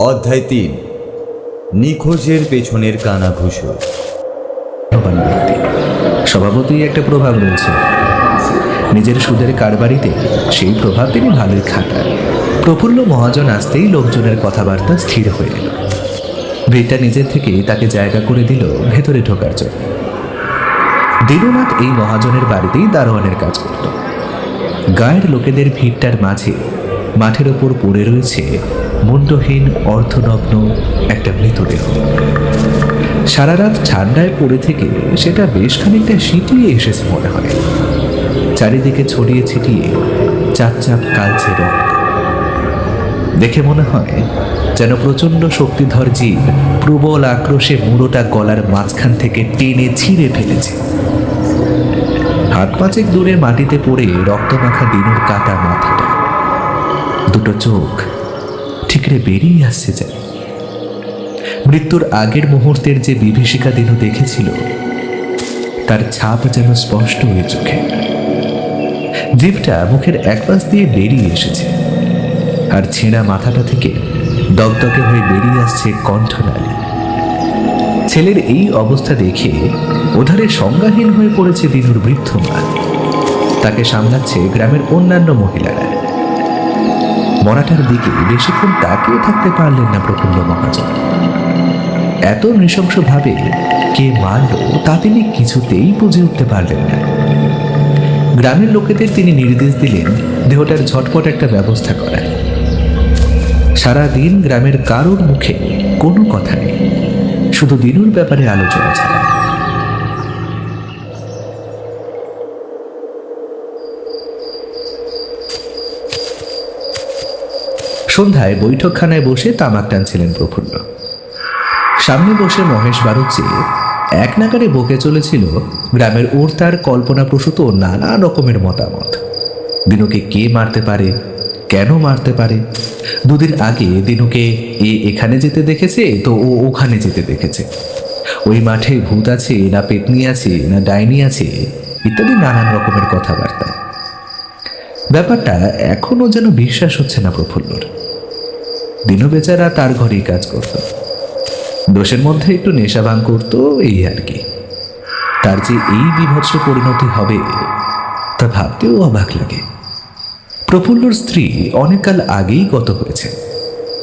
অধ্যায় তিন। নিখোঁজের পেছনের কানাঘুষো স্বভাবতই একটা প্রভাব রয়েছে। নিজের সুদের কারবারিতে সেই প্রভাব তিনি ভালোই খাটান। প্রফুল্ল মহাজন আসতেই লোকজনের কথাবার্তা স্থির হয়ে এলো। ভিড়টা নিজের থেকেই তাকে জায়গা করে দিল ভেতরে ঢোকার জন্য। দীননাথ এই মহাজনের বাড়িতেই দারোয়ানের কাজ করত। গায়ের লোকেদের ভিড়টার মাঝে মাঠের ওপর পড়ে রয়েছে মুন্ডহীন অর্ধনগ্ন একটা মৃতদেহ। সারা রাত ঠান্ডায় পড়ে থেকে সেটা বেশ খানিকটা শীতলিয়ে এসেছে মনে হয়। চারিদিকে ছড়িয়ে ছিটিয়ে চাপ চাপ কালছে রক্ত। দেখে মনে হয় যেন প্রচণ্ড শক্তিধর জীব প্রবল আক্রোশে মুড়োটা গলার মাঝখান থেকে টেনে ছিঁড়ে ফেলেছে। হাত পাঁচেক দূরে মাটিতে পড়ে রক্তমাখা দিনুর কাটা মাথাটা। দুটো চোখ ঠিকরে বেরিয়ে আসছে যেন মৃত্যুর আগের মুহূর্তের যে বিভীষিকা দিনু দেখেছিল, তার ছাপ যেন স্পষ্ট হয়ে চোখে। জিভটা মুখের এক পাশ দিয়ে বেরিয়ে এসেছে, আর ছেঁড়া মাথাটা থেকে দগদগে হয়ে বেরিয়ে আসছে কণ্ঠনালী। ছেলের এই অবস্থা দেখে ওধারে সংজ্ঞাহীন হয়ে পড়েছে দিনুর বৃদ্ধ মা। তাকে সামলাচ্ছে গ্রামের অন্যান্য মহিলারা। মরাটার দিকে বেশিক্ষণ তাকিয়ে থাকতে পারলেন না প্রফুল্ল মহাজন। এত নৃশংসভাবে কে মারল তা তিনি কিছুতেই বুঝে উঠতে পারলেন না। গ্রামের লোকেদের তিনি নির্দেশ দিলেন দেহটার ঝটপট একটা ব্যবস্থা করার। সারাদিন গ্রামের কারোর মুখে কোনো কথা নেই। শুধু দিনুর ব্যাপারে আলোচনা ছাড়া সন্ধ্যায় বৈঠকখানায় বসে তামাক টানছিলেন প্রফুল্ল। সামনে বসে মহেশ বাড়ুচে এক নাগারে বকে চলেছিল গ্রামের ওরতার কল্পনাপ্রসূত নানা রকমের মতামত। দিনুকে কে মারতে পারে? কেন মারতে পারে? দুদিন আগে দিনুকে এ এখানে যেতে দেখেছে, তো ও ওখানে যেতে দেখেছে। ওই মাঠে ভূত আছে, না পেতনি আছে, না ডাইনি আছে, ইত্যাদি নানান রকমের কথাবার্তা। ব্যাপারটা এখনও যেন বিশ্বাস হচ্ছে না প্রফুল্লর। দিনু বেচারা তার ঘরেই কাজ করত। দোষের মধ্যে একটু নেশা ভাঙ করতো, এই আর কি। তার যে এই বিভৎস পরিণতি হবে, তা ভাবতেও অবাক লাগে। প্রফুল্লর স্ত্রী অনেককাল আগেই গত হয়েছে।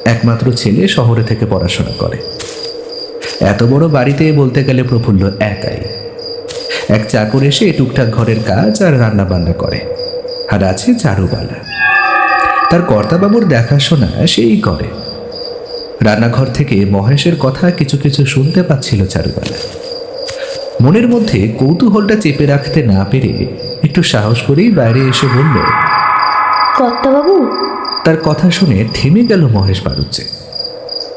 একমাত্র ছেলে শহরে থেকে পড়াশোনা করে। এত বড় বাড়িতে বলতে গেলে প্রফুল্ল একাই। এক চাকর এসে টুকটাক ঘরের কাজ আর রান্না বান্না করে। আর আছে চারুবালা। তার কর্তাবাবুর দেখাশোনা সেই করে। রান্নাঘর থেকে মহেশের কথা কিছু কিছু শুনতে পাচ্ছিল চারুবালা মনের মধ্যে কৌতূহলটা চেপে রাখতে না পেরে একটু সাহস করেই বাইরে এসে বলল কর্তাবাবু? তার কথা শুনে থেমে গেল মহেশ বাড়ুচ্ছে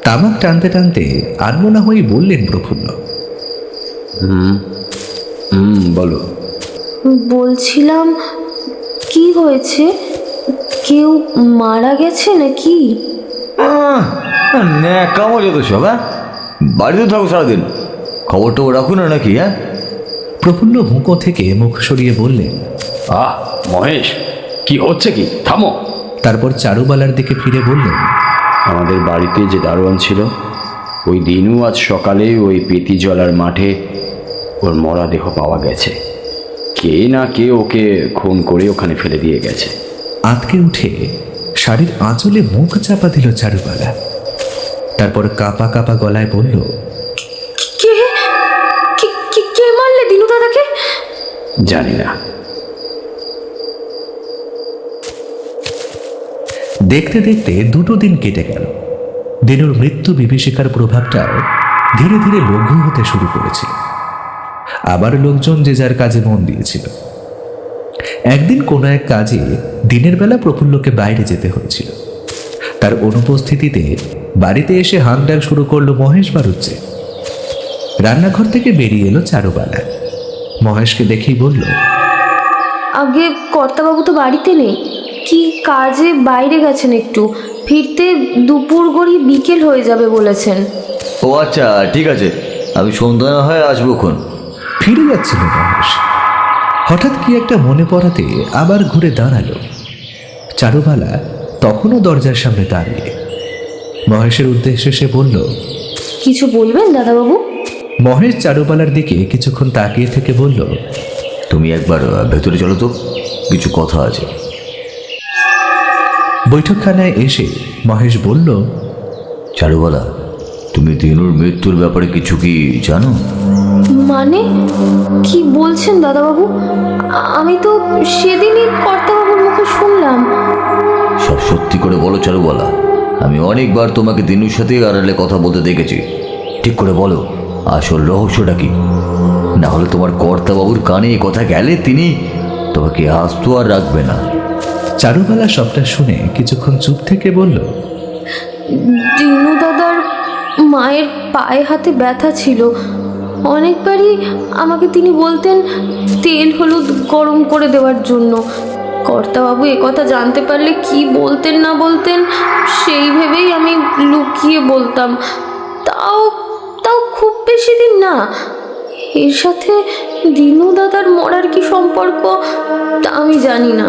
তামাক টানতে টানতে আনমনা হয়ে বললেন প্রফুল্ল হুম হুম বলো। বলছিলাম কি হয়েছে? কেউ মারা গেছে নাকি? ন্যাকামো যত সব হ্যাঁ? বাড়িতে থাকো সারাদিন। খবর টবর রাখো না নাকি হ্যাঁ? প্রফুল্ল হুঁকো থেকে মুখ সরিয়ে বললেন আহ মহেশ কি হচ্ছে কি? থামো। তারপর চারুবালার দিকে ফিরে বললেন আমাদের বাড়িতে যে দারোয়ান ছিল ওই দিনও আজ সকালে ওই পেতি জলার মাঠে ওর মরা দেহ পাওয়া গেছে। কে না কে ওকে খুন করে ওখানে ফেলে দিয়ে গেছে। আঁতকে উঠে শাড়ির আঁচলে মুখ চাপা দিল চারুবালা তারপর কাপা কাপা গলায় বলল কে? কে- কে- কে মারলে দিনু দাদাকে? জানি না। দেখতে দেখতে দুটো দিন কেটে গেল। দিনুর মৃত্যু বিভীষিকার প্রভাবটাও ধীরে ধীরে লঘু হতে শুরু করেছিল আবার লোকজন যে যার কাজে মন দিয়েছিল। একদিন কোনো এক কাজে দিনের বেলা প্রফুল্লকে বাইরে যেতে হয়েছিল তার অনুপস্থিতিতে বাড়িতে এসে হাঁকডাক শুরু করল মহেশ বাড়ুচ্ছে রান্নাঘর থেকে বেরিয়ে এলো চারুবালা। মহেশকে দেখেই বলল আগে কর্তাবাবু তো বাড়িতে নেই। কি কাজে বাইরে গেছেন একটু? ফিরতে দুপুর গড়িয়ে বিকেল হয়ে যাবে বলেছেন। ও আচ্ছা ঠিক আছে। আমি সন্ধ্যা না হয় আসব খন ফিরে যাচ্ছিল মহেশ। হঠাৎ কি একটা মনে পড়াতে আবার ঘুরে দাঁড়াল। চারুবালা তখনও দরজার সামনে দাঁড়িয়ে। মহেশের উদ্দেশ্যে সে বলল কিছু বলবেন দাদাবাবু? মহেশ চারুবালার দিকে কিছুক্ষণ তাকিয়ে থেকে বলল তুমি একবার ভেতরে চলো তো কিছু কথা আছে। বৈঠকখানায় এসে মহেশ বলল চারুবালা তুমি দিনুর মৃত্যুর ব্যাপারে কিছু কি জানো? মানে? কি বলছেন দাদাবাবু? আমি তো সেদিনই কর্তাবাবুর মুখে শুনলাম। সব সত্যি করে বলো চারুবালা আমি অনেকবার তোমাকে দিনুর সাথে আড়ালে কথা বলতে দেখেছি। ঠিক করে বলো আসল রহস্যটা কি? না হলে তোমার কর্তাবাবুর কানে এ কথা গেলে তিনি তোমাকে আস্ত আর রাখবে না। চারুবালা সবটা শুনে কিছুক্ষণ চুপ থেকে বলল দিনু দাদার মায়ের পায়ে হাতে ব্যথা ছিল। অনেকবারই আমাকে তিনি বলতেন, তেল হলুদ গরম করে দেওয়ার জন্য। কর্তাবাবু কথা জানতে পারলে কি বলতেন না বলতেন, সেই ভেবেই আমি লুকিয়ে বলতাম, তাও তাও খুব বেশি দিন না। এর সাথে দিনু দাদার মরার কি সম্পর্ক, তা আমি জানি না।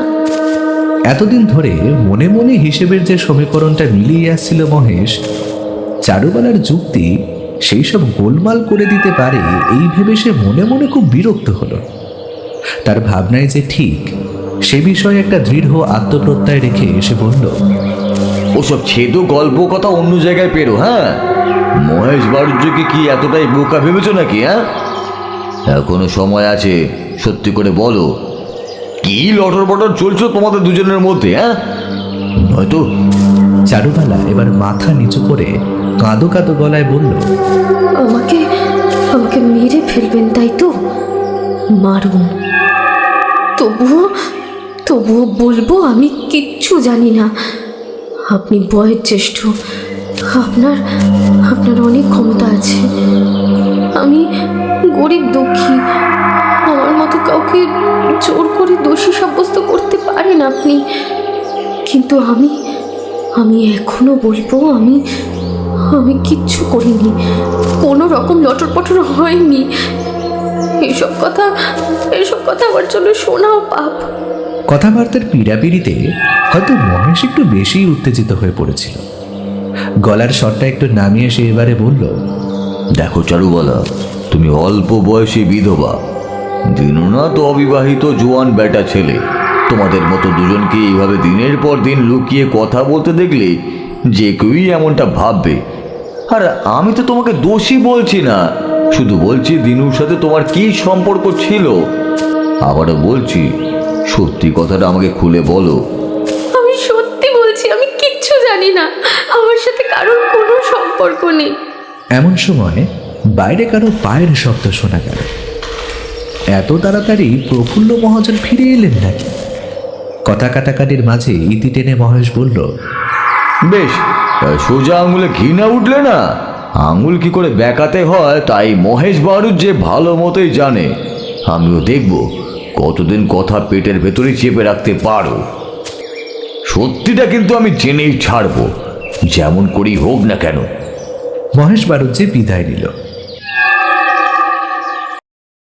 এতদিন ধরে মনে মনে হিসেবের যে সমীকরণটা মিলিয়ে আসছিল মহেশ চারুবালার যুক্তি সেই সব গোলমাল করে দিতে পারে, এই ভেবে সে মনে মনে খুব বিরক্ত হলো। তার ভাবনায় যে ঠিক, সে বিষয়ে একটা দৃঢ় আত্মপ্রত্যয় রেখে সে বলল, ওসব ছেদো গল্প কথা অন্য জায়গায় পেরো হ্যাঁ? মহেশ বাড়ুজ্যকে কি এতটাই বোকা ভেবেছো নাকি হ্যাঁ? এখনও সময় আছে, সত্যি করে বলো। কি লটর বটর চলছো তোমাদের দুজনের মধ্যে হ্যাঁ? নয়তো চারুবালা এবার মাথা নিচু করে কাঁদো কাঁদো গলায় বলল, আমাকে আমাকে মেরে ফেলবেন তাই তো? মারুন। তবুও তবুও বলব আমি কিচ্ছু জানি না। আপনি বয়ের জ্যেষ্ঠ। আপনার আপনার অনেক ক্ষমতা আছে। আমি গরিব দুঃখী। আমার মতো কাউকে জোর করে দোষী সাব্যস্ত করতে পারেন আপনি। কিন্তু আমি আমি এখনও বলব আমি আমি কিচ্ছু করিনি। কোনো রকম লটর পটর হয়নি। এসব কথা এসব কথা আমার জন্য শোনাও পাপ কথাবার্তার পীড়াপিড়িতে হয়তো মহেশ একটু বেশি উত্তেজিত হয়ে পড়েছিল। গলার স্বরটা একটু নামিয়ে সে এবারে বলল দেখো চারুবালা তুমি অল্প বয়সে বিধবা। দিনু না তো অবিবাহিত জোয়ান বেটা ছেলে। তোমাদের মতো দুজনকে এইভাবে দিনের পর দিন লুকিয়ে কথা বলতে দেখলে যে কেউই এমনটা ভাববে। আর আমি তো তোমাকে দোষী বলছি না। শুধু বলছি দিনুর সাথে তোমার কি সম্পর্ক ছিল? আবারও বলছি সত্যি কথাটা আমাকে খুলে বলো। আমি সত্যি বলছি আমি কিচ্ছু জানি না। আমার সাথে কারোর কোনো সম্পর্ক নেই। এমন সময় বাইরে কারও পায়ের শব্দ শোনা গেল। এত তাড়াতাড়ি প্রফুল্ল মহাজন ফিরে এলেন নাকি? কথা কাটাকাটির মাঝে ইতি টেনে মহেশ বলল বেশ সোজা আঙুলে ঘি না উঠলে না? আঙুল কি করে বেঁকাতে হয় তাই মহেশ বারুদ যে ভালো মতোই জানে। আমিও দেখব কতদিন কথা পেটের ভেতরে চেপে রাখতে পারো। সত্যিটা কিন্তু আমি জেনেই ছাড়বো যেমন করেই হোক না কেন। মহেশ বারুজ্জে বিদায় নিল